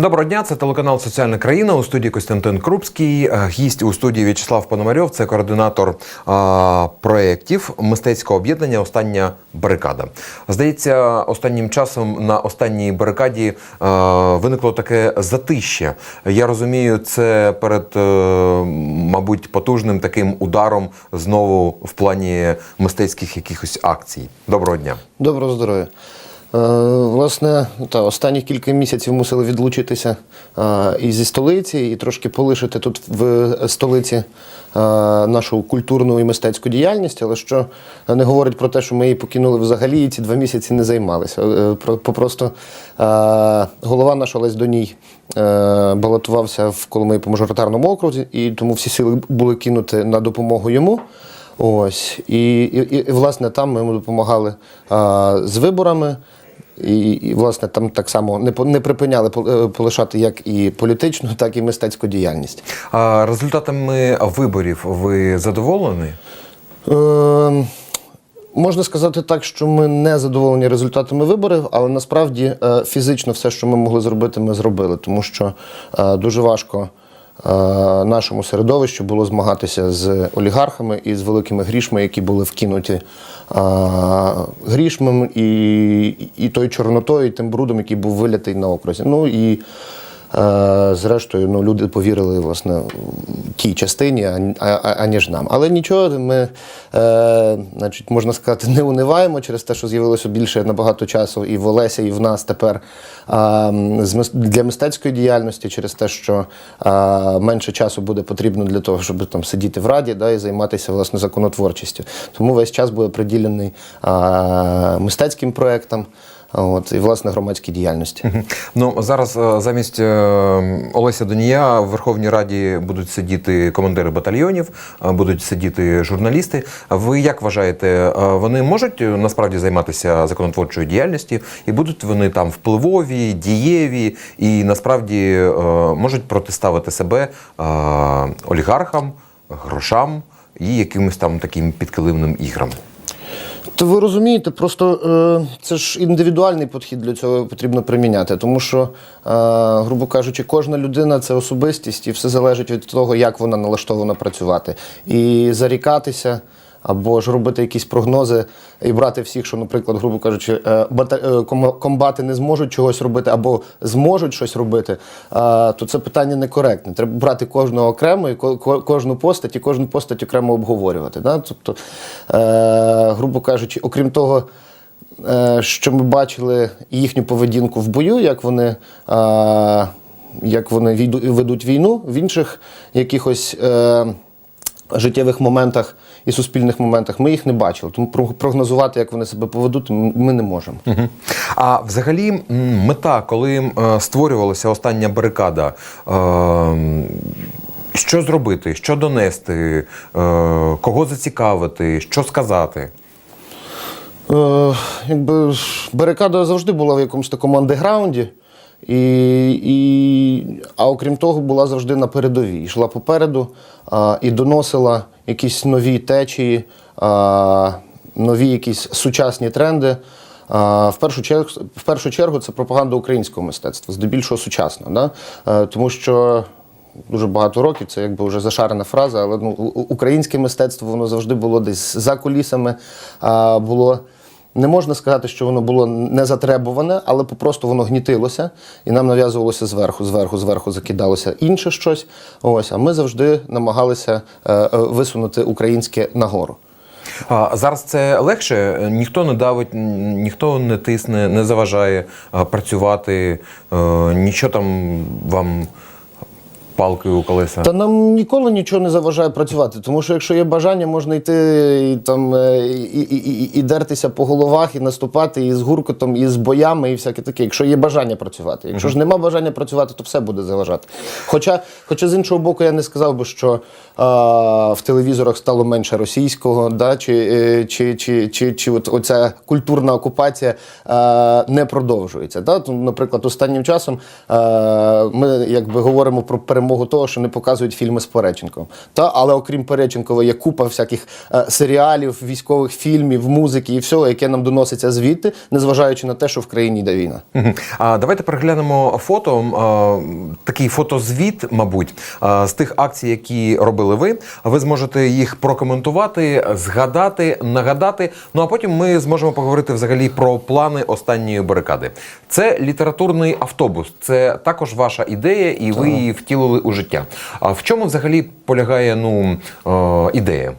Доброго дня, це телеканал Соціальна країна у студії Костянтин Крупський. Е, Гість у студії В'ячеслав Пономарьов, це координатор а, проєктів мистецького об'єднання Остання барикада. Здається, останнім часом на останній барикаді а, виникло таке затище. Я розумію, це перед, е, мабуть, потужним таким ударом знову в плані мистецьких якихось акцій. Доброго дня. Доброго здоров'я. Е, Власне, та, останні кілька місяців мусили відлучитися е, і зі столиці, і трошки полишити тут в столиці е, нашу культурну і мистецьку діяльність, але що не говорить про те, що ми її покинули взагалі і ці два місяці не займалися. Про- Попросту е, голова наш Олесь Доній балотувався в Коломиї мажоритарному окрузі, і тому всі сили були кинуті на допомогу йому. Ось і, і, і власне там ми йому допомагали а, з виборами. І, і власне там так само не не припиняли е, полишати як і політичну, так і мистецьку діяльність. А результатами виборів ви задоволені? Е, можна сказати так, що ми не задоволені результатами виборів, але насправді е, фізично все, що ми могли зробити, ми зробили, тому що е, дуже важко. Е, Нашому середовищу було змагатися з олігархами і з великими грішми, які були вкинуті е, грішмом і, і той чорнотою, і тим брудом, який був вилятий на окрузі. Ну і Зрештою, ну, люди повірили власне тій частині, аніж нам. Але нічого, ми, е, значить, можна сказати, не униваємо через те, що з'явилося більше набагато часу і в Олеся, і в нас тепер мис- для мистецької діяльності, через те, що а, менше часу буде потрібно для того, щоб там сидіти в раді да, і займатися власне законотворчістю. Тому весь час буде приділений мистецьким проектам. От, і власне громадській діяльності. Ну зараз е, замість е, Олеся Донія в Верховній Раді будуть сидіти командири батальйонів, е, будуть сидіти журналісти. Ви як вважаєте, вони можуть насправді займатися законотворчою діяльністю, і будуть вони там впливові, дієві і насправді можуть протиставити себе олігархам, грошам і якимось там таким підкиливним іграм? То ви розумієте, просто е, це ж індивідуальний підхід для цього потрібно приміняти, тому що, е, грубо кажучи, кожна людина це особистість, і все залежить від того, як вона налаштована працювати. І зарікатися. Або ж робити якісь прогнози і брати всіх, що, наприклад, грубо кажучи, е, е, ком- комбати не зможуть чогось робити або зможуть щось робити, е, то це питання некоректне. Треба брати кожного окремо і ко- ко- кожну постать і кожну постать окремо обговорювати. Тобто, грубо кажучи, окрім того, що ми бачили їхню поведінку в бою, як вони. Як вони ведуть війну в інших якихось життєвих моментах і суспільних моментах ми їх не бачили. Тому прогнозувати, як вони себе поведуть, ми не можемо. Мгм. А взагалі мета, коли е, створювалася остання барикада, е, що зробити, що донести, е, кого зацікавити, що сказати? Е, якби барикада завжди була в якомусь такому андеграунді. І, і, а окрім того, була завжди на передовій. Йшла попереду і доносила якісь нові течії, нові якісь сучасні тренди. В, першу чергу, в першу чергу це пропаганда українського мистецтва, здебільшого сучасна. Да? Е, тому що дуже багато років, це якби вже зашарена фраза, але ну, українське мистецтво воно завжди було десь за кулісами, було. Не можна сказати, що воно було не затребуване, але попросту воно гнітилося, і нам нав'язувалося зверху, зверху, зверху закидалося інше щось. Ось, а ми завжди намагалися е, е, висунути українське нагору. А зараз це легше, ніхто не давить, ніхто не тисне, не заважає працювати, е, нічого там вам палкою у колеса. Та нам ніколи нічого не заважає працювати, тому що якщо є бажання, можна йти і там е, і, і, і, і дертися по головах, і наступати і з гуркотом, і з боями, і всяке таке. Якщо є бажання працювати. Якщо ж нема бажання працювати, то все буде заважати. Хоча, хоча з іншого боку, я не сказав би, що а, в телевізорах стало менше російського, да, чи, е, чи, чи, чи, чи от оця культурна окупація а, не продовжується. Да? Наприклад, останнім часом а, ми якби говоримо про перемогу самого того, що не показують фільми з Пореченком. Та, але окрім Пореченкова, є купа всяких е, серіалів, військових фільмів, музики і всього, яке нам доноситься звідти, незважаючи на те, що в країні йде війна. А давайте переглянемо фото. а, Такий фотозвіт, мабуть, а, з тих акцій, які робили ви. Ви зможете їх прокоментувати, згадати, нагадати. Ну а потім ми зможемо поговорити взагалі про плани останньої барикади. Це літературний автобус. Це також ваша ідея, і ви її втілили у життя. А в чому взагалі полягає ну е, ідея?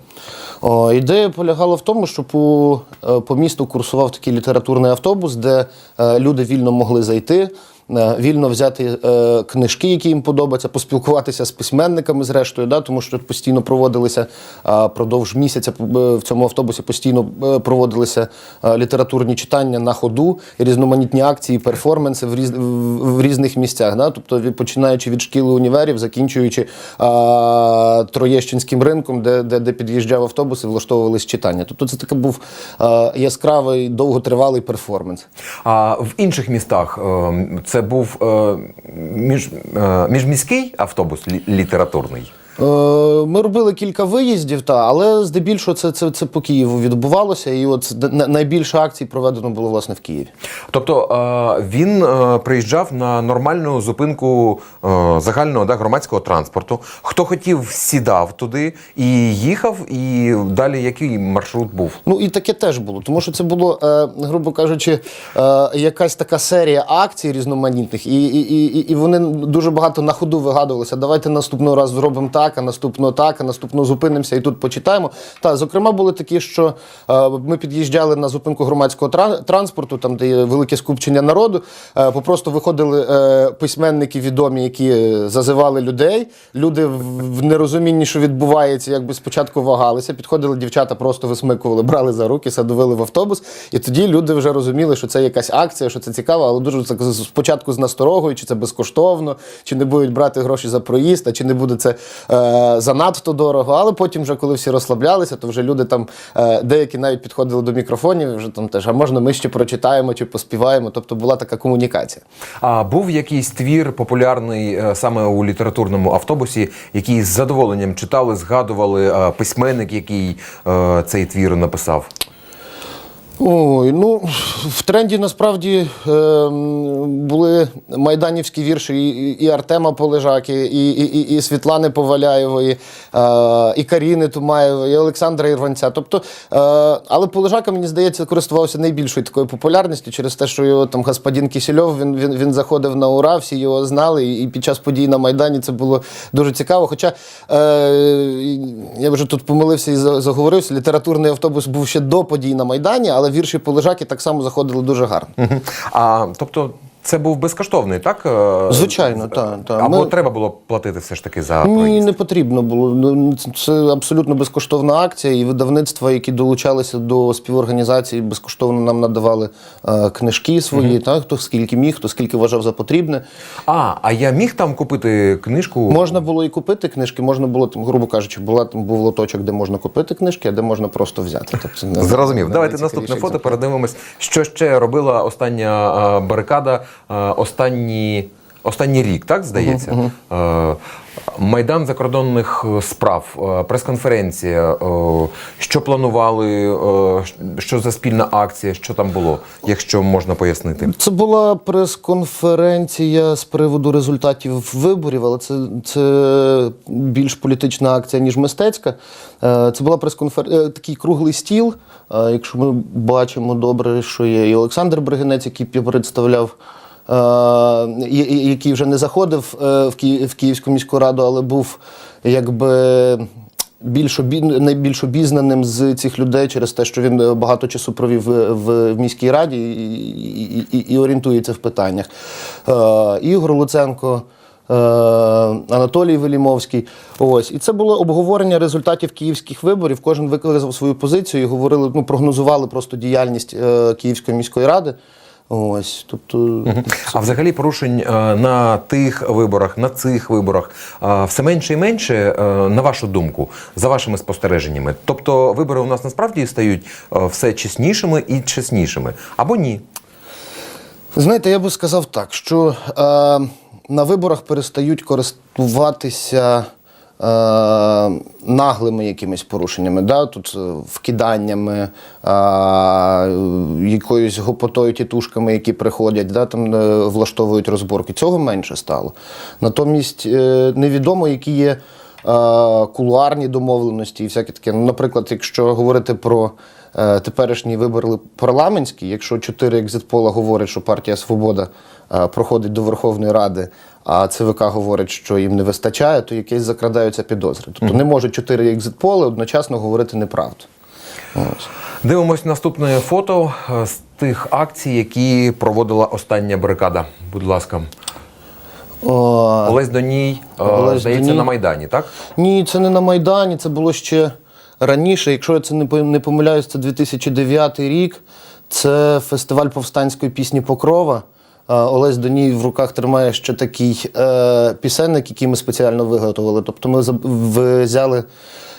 О, ідея полягала в тому, що по, е, по місту курсував такий літературний автобус, де е, люди вільно могли зайти. Е, Вільно взяти е, книжки, які їм подобаються, поспілкуватися з письменниками, зрештою, да, тому що тут постійно проводилися продовж місяця е, в цьому автобусі постійно проводилися літературні читання на ходу, різноманітні акції, перформанси в, різ, в, різних місцях. Да, тобто починаючи від шкіл універів, закінчуючи а, Троєщинським ринком, де, де, де під'їжджав автобус і влаштовувались читання. Тобто це такий був а, яскравий, довготривалий перформанс. А в інших містах е, був е, між, е, міжміський автобус лі- літературний. Е, Ми робили кілька виїздів, та, але здебільшого це, це, це по Києву відбувалося. І от на- найбільше акцій проведено було власне в Києві. Тобто е, він е, приїжджав на нормальну зупинку загального да, громадського транспорту. Хто хотів, сідав туди і їхав, і далі який маршрут був? Ну і таке теж було, тому що це було, грубо кажучи, якась така серія акцій різноманітних, і, і, і, і вони дуже багато на ходу вигадувалися. Давайте наступного разу зробимо так, а наступного так, а наступного зупинимося і тут почитаємо. Та зокрема були такі, що е, ми під'їжджали на зупинку громадського транспорту, там де є велике скупчення народу. Е, попросту виходили е, письменники відомі, які е, зазивали людей. Люди в в нерозумінні, що відбувається, якби спочатку вагалися. Підходили дівчата, просто висмикували, брали за руки, садовили в автобус. І тоді люди вже розуміли, що це якась акція, що це цікаво, але дуже так спочатку з насторогою, чи це безкоштовно, чи не будуть брати гроші за проїзд, а чи не буде це е, занадто дорого. Але потім, вже коли всі розслаблялися, то вже люди там е, деякі навіть підходили до мікрофонів, вже там теж, а можна ми ще прочитаємо чи поспіваємо. Тобто була така комунікація. А був якийсь твір популярний е, саме у літературному автобусі, який з задоволенням читали, згадували е, письменник, який е, цей твір написав. Ой, ну в тренді насправді е, були майданівські вірші і, і Артема Полежаки, і, і, і, Світлани Поваляєвої, е, і Каріни Тумаєвої, і Олександра Ірванця. Тобто, е, але Полежака, мені здається, користувався найбільшою такою популярністю через те, що його там господин Кісільов він, він, він заходив на ура, всі його знали, і, під час подій на Майдані це було дуже цікаво. Хоча е, я вже тут помилився і за- заговорився, літературний автобус був ще до подій на Майдані, але вірші Полежаки так само заходили дуже гарно. А тобто. Це був безкоштовний, так? Е, Звичайно, так, так. Або Ми- треба було платити все ж таки за Ні, не потрібно було. Ну, Це абсолютно безкоштовна акція, і видавництва, які долучалися до співорганізації, безкоштовно нам надавали е, книжки свої, так, хто скільки міг, хто скільки вважав за потрібне. А, а я міг там купити книжку? Можна було і купити книжки, можна було там, грубо кажучи, була там був лоточок, де можна купити книжки, а де можна просто взяти. Тобто, не- Зрозумів. не- Давайте наступне фото передивимось, що ще робила остання барикада, останні, останній рік, так здається? Е, Майдан закордонних справ, е, прес-конференція. е, Що планували, е, що за спільна акція, що там було, якщо можна пояснити. Це була прес-конференція з приводу результатів виборів, але це, це більш політична акція, ніж мистецька. Е, Це була прес-конференція, такий круглий стіл. Е, Якщо ми бачимо добре, що є і Олександр Бригинець, який представляв. Е, Який вже не заходив е, в Київську міську раду, але був якби більш обі... найбільш обізнаним з цих людей через те, що він е, багато часу провів в, в, в міській раді і, і, і, і орієнтується в питаннях. Е, Ігор Луценко. е, Анатолій Велімовський. Ось. І це було обговорення результатів київських виборів. Кожен виказав свою позицію і говорили, ну, прогнозували просто діяльність е, Київської міської ради. Ось. Тобто, А взагалі порушень е, на тих виборах, на цих виборах е, все менше і менше, е, на вашу думку, за вашими спостереженнями. Тобто вибори у нас насправді стають все чеснішими і чеснішими, або ні. Знаєте, я би сказав так, що е, на виборах перестають користуватися наглими якимись порушеннями, да? тут е, вкиданнями, е, якоюсь гопотою тітушками, які приходять, да? там е, влаштовують розборки. Цього менше стало. Натомість е, невідомо, які є. е, Кулуарні домовленості і всяке таке. Ну, наприклад, якщо говорити про е, теперішні вибори парламентські, якщо чотири екзитпола говорять, що партія Свобода е, проходить до Верховної Ради, а ЦВК говорить, що їм не вистачає, то якісь закрадаються підозри. Тобто не можуть чотири екзитполи одночасно говорити неправду. Ось. Дивимось наступне фото е, з тих акцій, які проводила остання барикада. Будь ласка, О, Олесь Доній, е, Олесь здається, Доній. на Майдані, так? Ні, це не на Майдані, це було ще раніше. Якщо я це не помиляюсь, це 2009 рік. Це фестиваль повстанської пісні Покрова. Е, Олесь Доній в руках тримає ще такий е, пісенник, який ми спеціально виготовили. Тобто ми взяли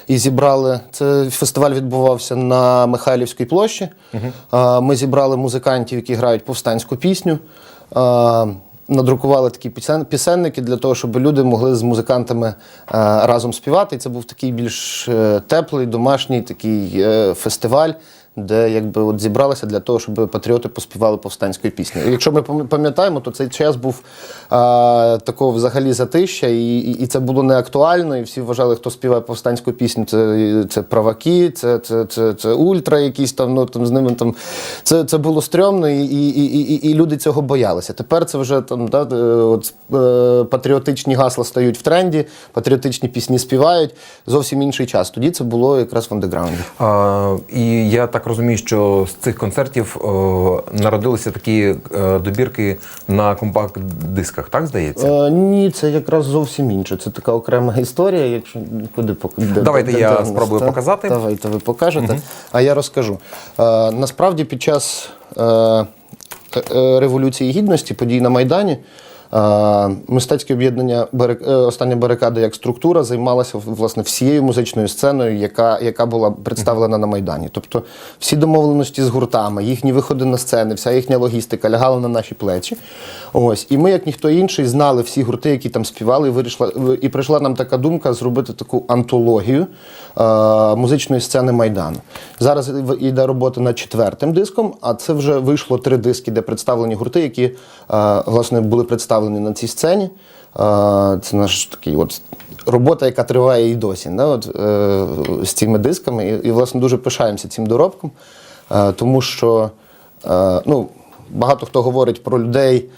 і зібрали. Це фестиваль відбувався на Михайлівській площі. Е, ми зібрали музикантів, які грають повстанську пісню. Е, надрукували такі пісенники для того, щоб люди могли з музикантами е, разом співати. І це був такий більш е, теплий, домашній такий фестиваль, де якби от зібралися для того, щоб патріоти поспівали повстанської пісні. Якщо ми пам'ятаємо, то цей час був е, такого взагалі затища, і, і, і це було не актуально. І всі вважали, хто співає повстанську пісню, це, це праваки, це, це, це, це ультра, якісь там, ну там з ними там. Це, це було стрьомно, і, і, і, і, і люди цього боялися. Тепер це вже там да, е, от, е, патріотичні гасла стають в тренді, патріотичні пісні співають. Зовсім інший час. Тоді це було якраз в андеграунді. А, і я так розумію, що з цих концертів е, народилися такі е, добірки на компакт-дисках, так здається? Е, ні, це якраз зовсім інше. Це така окрема історія. Якщо куди де- Давайте де- я де спробую та? показати. Давайте ви покажете, а я розкажу. Е, насправді, під час е, е, революції гідності, подій на Майдані. Е, Мистецьке об'єднання «Барик- е, остання барикада як структура займалася власне всією музичною сценою, яка, яка була представлена на Майдані. Тобто всі домовленості з гуртами, їхні виходи на сцени, вся їхня логістика лягала на наші плечі. Ось. І ми, як ніхто інший, знали всі гурти, які там співали, і вирішила, і прийшла нам така думка зробити таку антологію е, музичної сцени Майдану. Зараз йде робота над четвертим диском, а це вже вийшло три диски, де представлені гурти, які е, власне були представлені на цій сцені. Це наш такий от робота, яка триває і досі. Да, от, е, з цими дисками. І, і власне дуже пишаємося цим доробком, тому що ну, багато хто говорить про людей,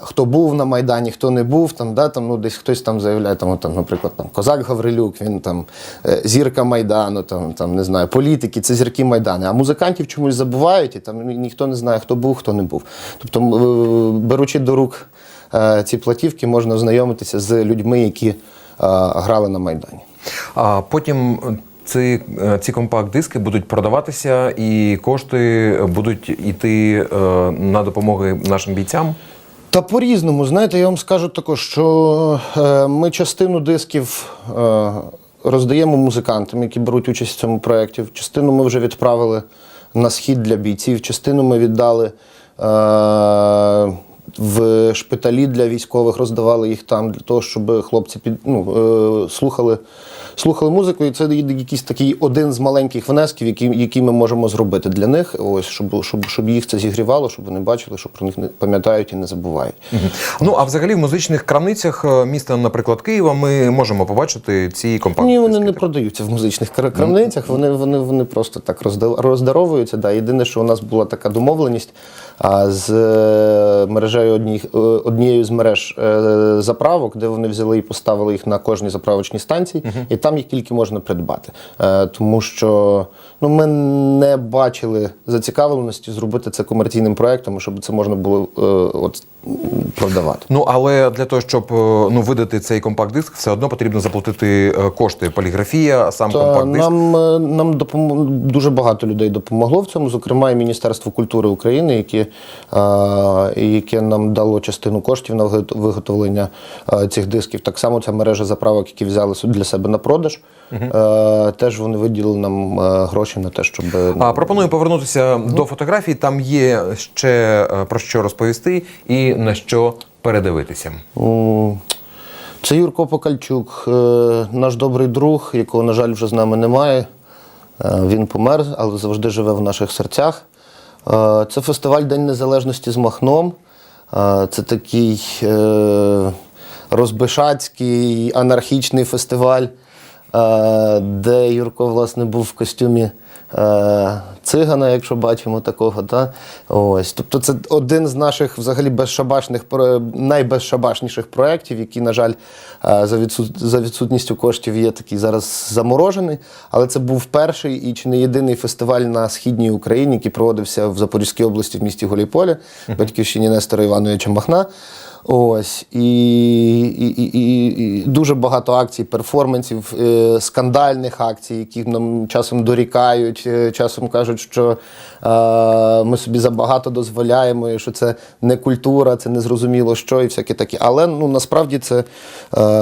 хто був на Майдані, хто не був, там, да, там, ну, десь хтось там заявляє, там, там, наприклад, там, Козак Гаврилюк, він там е, зірка Майдану, там, там, не знаю, політики, це зірки Майдану. А музикантів чомусь забувають, і там ніхто не знає, хто був, хто не був. Тобто, е, беручи до рук ці платівки, можна ознайомитися з людьми, які е, грали на Майдані. А потім ці, е, ці компакт-диски будуть продаватися, і кошти будуть йти е, на допомоги нашим бійцям. Та по-різному, знаєте, я вам скажу також, що е, ми частину дисків е, роздаємо музикантам, які беруть участь в цьому проєкті. Частину ми вже відправили на схід для бійців, частину ми віддали е, в шпиталі для військових, роздавали їх там для того, щоб хлопці під, ну, е, слухали, слухали музику. І це якийсь такий один з маленьких внесків, які, які ми можемо зробити для них, ось, щоб, щоб, щоб їх це зігрівало, щоб вони бачили, що про них не пам'ятають і не забувають. Ну а взагалі в музичних крамницях е, міста, наприклад, Києва, ми можемо побачити ці компакт-диски. Ні, вони не продаються в музичних крамницях, вони, вони, вони просто так розда- роздаровуються. Да. Єдине, що у нас була така домовленість з е, мережею одні, е, однією з мереж е, заправок, де вони взяли і поставили їх на кожній заправочній станції, і там їх тільки можна придбати. Тому що ну, ми не бачили зацікавленості зробити це комерційним проектом, щоб це можна було от, продавати. Ну але для того, щоб е, ну видати цей компакт-диск, все одно потрібно заплатити е, кошти. Поліграфія, сам компакт-диск. нам, е, нам допом... дуже багато людей допомогло в цьому, зокрема і Міністерство культури України, яке, е, яке нам дало частину коштів на виготовлення цих дисків. Так само ця мережа заправок, які взяли для себе на продаж, е, теж вони виділили нам е, гроші на те, щоб А пропоную повернутися до фотографій. Там є ще е, про що розповісти і на що передивитися? М, Це Юрко Покальчук, е, наш добрий друг, якого, на жаль, вже з нами немає. Е, Він помер, але завжди живе в наших серцях. Е, Це фестиваль День Незалежності з Махном. Е, Це такий е, розбишацький анархічний фестиваль, де Юрко, власне, був в костюмі е, цигана, якщо бачимо такого. Та? Ось. Тобто це один з наших взагалі безшабашних, найбезшабашніших проєктів, який, на жаль, е, за, відсут... за відсутністю коштів є такий зараз заморожений. Але це був перший і чи не єдиний фестиваль на східній Україні, який проводився в Запорізькій області в місті Гуляйполі, батьківщині Нестора Івановича Махна. Ось і, і, і, і, дуже багато акцій, перформансів, е, скандальних акцій, які нам часом дорікають, е, часом кажуть, що е, ми собі забагато дозволяємо, і що це не культура, це не зрозуміло що, і всяке таке. Але ну насправді це е,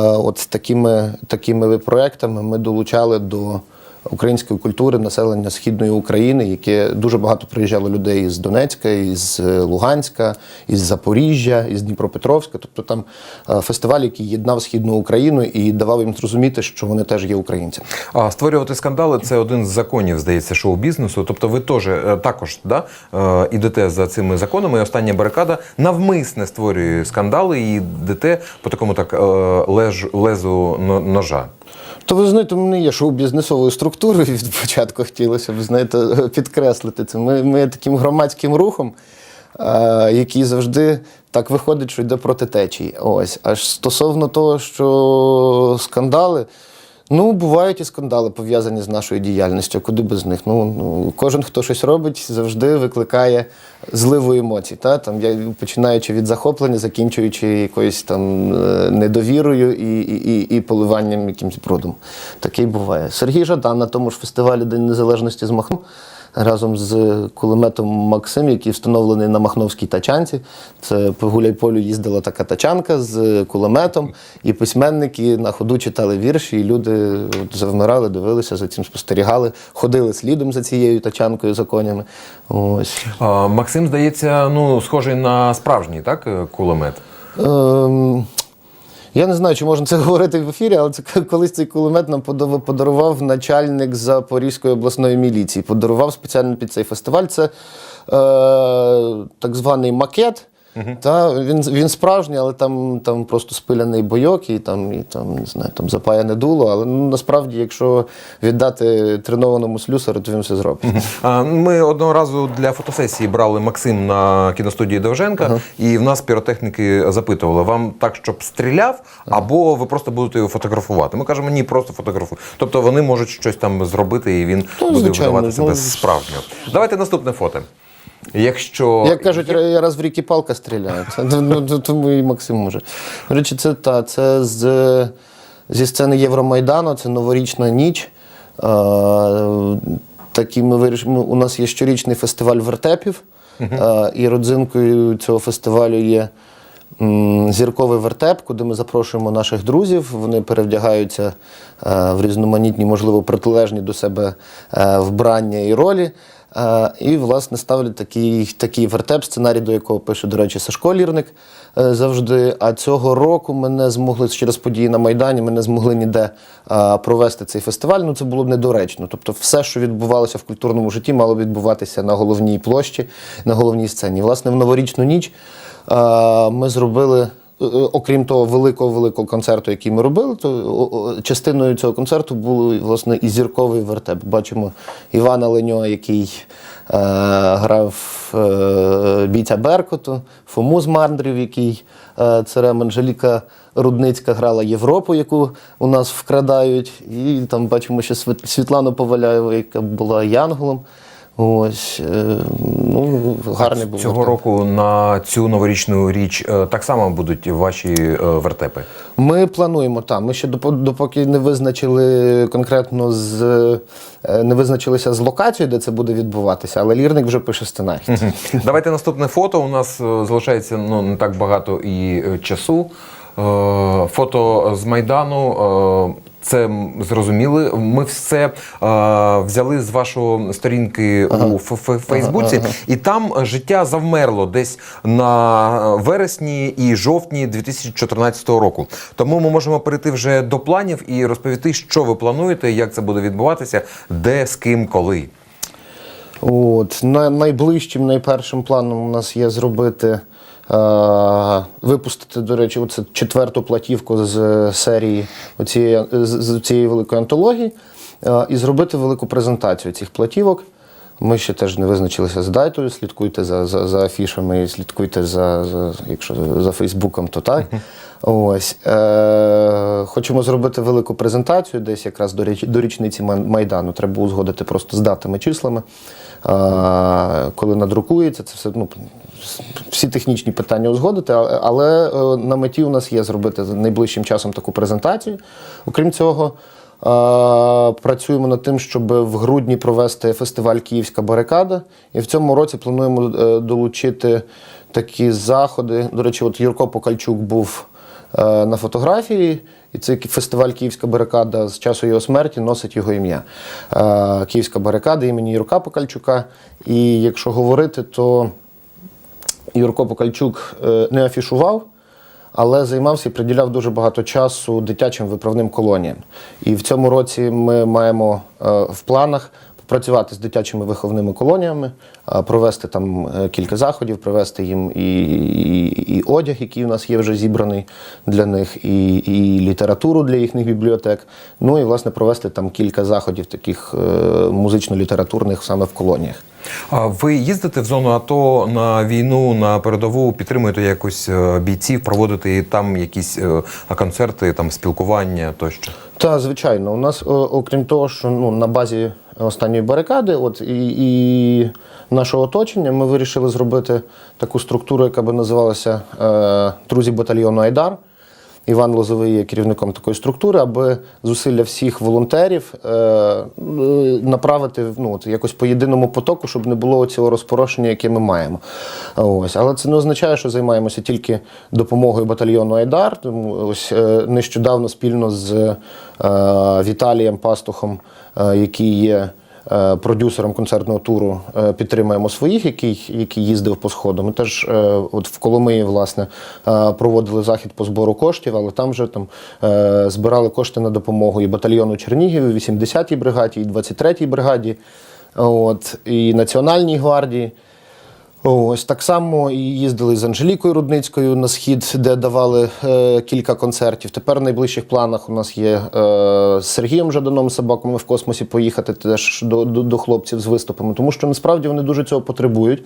от такими, такими проектами ми долучали до української культури населення східної України, яке дуже багато приїжджало людей з Донецька, із е, Луганська, із Запоріжжя, із Дніпропетровська. Тобто там е, фестиваль, який єднав східну Україну і давав їм зрозуміти, що вони теж є українцями. А створювати скандали це один з законів, здається, шоу-бізнесу. Тобто, ви теж е, також да, ідете за цими законами. І остання барикада навмисне створює скандали і йдете по такому так леж, лезу ножа. То ви знаєте, ми не є шоу-бізнесовою структурою від початку хотілося б знаєте, підкреслити це. Ми, ми є таким громадським рухом, е, який завжди так виходить, що йде проти течії. Ось. Аж стосовно того, що скандали. Ну, бувають і скандали пов'язані з нашою діяльністю, куди без них. Ну, ну кожен, хто щось робить, завжди викликає зливу емоцій. Та? Там, я, починаючи від захоплення, закінчуючи якоюсь там е, недовірою і, і, і, і поливанням якимсь брудом. Такий буває. Сергій Жадан на тому ж фестивалі День Незалежності з Махном разом з кулеметом Максим, який встановлений на Махновській тачанці. Це по Гуляйполю їздила така тачанка з кулеметом, і письменники на ходу читали вірші, і люди завмирали, дивилися за цим, спостерігали, ходили слідом за цією тачанкою, за конями. Ось. А, Максим, здається, ну, схожий на справжній так, кулемет. Ем, я не знаю, чи можна це говорити в ефірі, але це колись цей кулемет нам подарував начальник Запорізької обласної міліції. Подарував спеціально під цей фестиваль. Це е, так званий макет. Та, він, він справжній, але там, там просто спиляний бойок і там, і там, не знаю, там запаяне дуло. Але ну, насправді, якщо віддати тренованому слюсару, то він все зробить. А, Ми одного разу для фотосесії брали Максим на кіностудії Довженка, і в нас піротехніки запитували, вам так, щоб стріляв, або ви просто будете його фотографувати. Ми кажемо, ні, просто фотографуй. Тобто вони можуть щось там зробити, і він Ну, буде звичайно, видавати себе ну. Давайте наступне фото. Якщо Як кажуть, я раз в ріки палка стріляє. Це, ну, ну, тому і Максим може. До речі, це та, це з, зі сцени Євромайдану, це новорічна ніч. Е, такі ми вирішили. У нас є щорічний фестиваль вертепів, е, і родзинкою цього фестивалю є. Зірковий вертеп, куди ми запрошуємо наших друзів. Вони перевдягаються в різноманітні, можливо, протилежні до себе е, вбрання і ролі. Е, І, власне, ставлять такий, такий вертеп, сценарій до якого пише, до речі, Сашко Лірник е, завжди. А цього року ми не змогли через події на Майдані, ми не змогли ніде е, провести цей фестиваль. Ну це було б недоречно. Тобто, все, що відбувалося в культурному житті, мало відбуватися на головній площі, на головній сцені. Власне, в новорічну ніч ми зробили. Е, Окрім того великого великого концерту, який ми робили, то частиною цього концерту був власне і зірковий вертеп. Бачимо Івана Леньо, який е, грав е, бійця Беркуту, Фому з Мандрів, який е, царем Анжеліка Рудницька грала Європу, яку у нас вкрадають. І там бачимо ще Світлану Поваляєву, яка була Янголом. Ось е, ну гарний був цього вертеп. року на цю новорічну річ е, так само будуть ваші е, вертепи. Ми плануємо там. Ми ще допо- допоки не визначили конкретно з не визначилися з локацією, де це буде відбуватися, але лірник вже пише сценарій. Давайте наступне фото. У нас залишається ну, не так багато і часу. Фото з Майдану. Е, Це зрозуміли. Ми все е, взяли з вашої сторінки у Ф- Ф- Фейсбуці, і там е, життя завмерло десь на вересні і жовтні 2014 року. Тому ми можемо перейти вже до планів і розповісти, що ви плануєте, як це буде відбуватися, де, з ким, коли. От, на, найближчим, найпершим планом у нас є зробити, е, випустити, до речі, оце четверту платівку з серії оцієї, з, цієї великої антології е, і зробити велику презентацію цих платівок. Ми ще теж не визначилися з датою, слідкуйте за, за, за афішами, слідкуйте за, за якщо за Фейсбуком, то так. Ось. Е, хочемо зробити велику презентацію, десь якраз до річниці Майдану. Треба узгодити просто з датами, числами. Коли надрукується, це все ну, всі технічні питання узгодити, але, е, на меті у нас є зробити найближчим часом таку презентацію. Окрім цього. Працюємо над тим, щоб в грудні провести фестиваль Київська барикада. І в цьому році плануємо е, долучити такі заходи. До речі, от Юрко Покальчук був е, на фотографії, і цей фестиваль Київська барикада з часу його смерті носить його ім'я. Е, Київська барикада імені Юрка Покальчука. І якщо говорити, то Юрко Покальчук е, не афішував, але займався і приділяв дуже багато часу дитячим виправним колоніям. І в цьому році ми маємо е, в планах попрацювати з дитячими виховними колоніями, провести там е, кілька заходів, привезти їм і, і, і одяг, який у нас є вже зібраний для них, і, і літературу для їхніх бібліотек. Ну і власне провести там кілька заходів таких е, музично-літературних саме в колоніях. А ви їздите в зону АТО на війну, на передову, підтримуєте якось е, бійців, проводите там якісь концерти, там спілкування тощо? Та, звичайно, у нас, окрім того, що ну, на базі останньої барикади, от і, і нашого оточення, ми вирішили зробити таку структуру, яка би називалася е, Друзі батальйону Айдар. Іван Лозовий є керівником такої структури, аби зусилля всіх волонтерів е, направити ну, от, якось по єдиному потоку, щоб не було цього розпорошення, яке ми маємо. Ось. Але це не означає, що займаємося тільки допомогою батальйону Айдар. Тому ось е, нещодавно спільно з е, Віталієм Пастухом, який є. Е, Продюсером концертного туру підтримаємо своїх, який, який їздив по сходу. Ми теж е, от в Коломиї власне е, проводили захід по збору коштів, але там вже там е, збирали кошти на допомогу і батальйону Чернігів, і 80-й бригаді, і 23-й бригаді, от, і Національній гвардії. Ось так само і їздили з Анжелікою Рудницькою на схід, де давали е, кілька концертів. Тепер в найближчих планах у нас є е, з Сергієм Жаданом собаками в космосі поїхати теж до, до, до хлопців з виступами, тому що насправді вони дуже цього потребують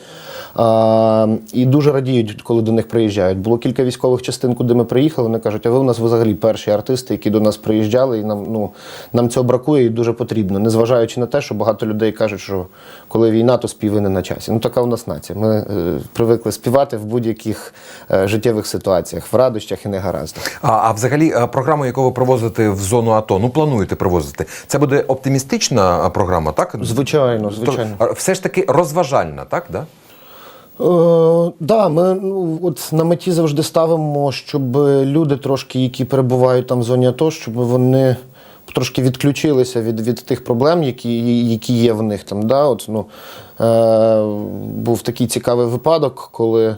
а, і дуже радіють, коли до них приїжджають. Було кілька військових частин, куди ми приїхали. Вони кажуть, а ви у нас взагалі перші артисти, які до нас приїжджали, і нам ну нам цього бракує і дуже потрібно, незважаючи на те, що багато людей кажуть, що коли війна, то співи не на часі. Ну така у нас нація. Ми е, привикли співати в будь-яких е, життєвих ситуаціях, в радощах і негараздах. А, а взагалі е, програму, яку ви привозите в зону АТО, ну плануєте привозити, це буде оптимістична програма, так? Звичайно, звичайно. То, е, все ж таки розважальна, так? Да? Е, да, ми ну, от на меті завжди ставимо, щоб люди трошки, які перебувають там в зоні АТО, щоб вони трошки відключилися від, від тих проблем, які, які є в них там. Да? От, ну, е, був такий цікавий випадок, коли.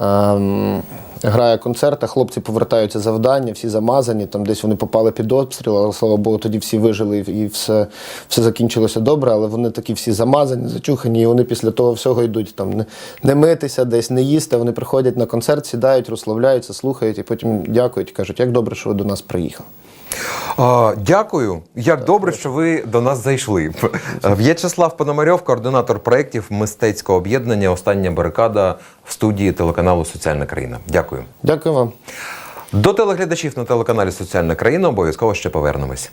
Ем, грає концерт, а хлопці повертаються завдання, всі замазані, там десь вони попали під обстріл, але слава Богу, тоді всі вижили і все, все закінчилося добре, але вони такі всі замазані, зачухані, і вони після того всього йдуть там не, не митися, десь не їсти. Вони приходять на концерт, сідають, розслабляються, слухають і потім дякують кажуть, як добре, що ви до нас приїхали. А, дякую. Як добре, що ви до нас зайшли. В'ячеслав Пономарьов, координатор проєктів мистецького об'єднання Остання барикада в студії телеканалу Соціальна країна. Дякую. Дякую вам. До телеглядачів на телеканалі Соціальна країна обов'язково ще повернемось.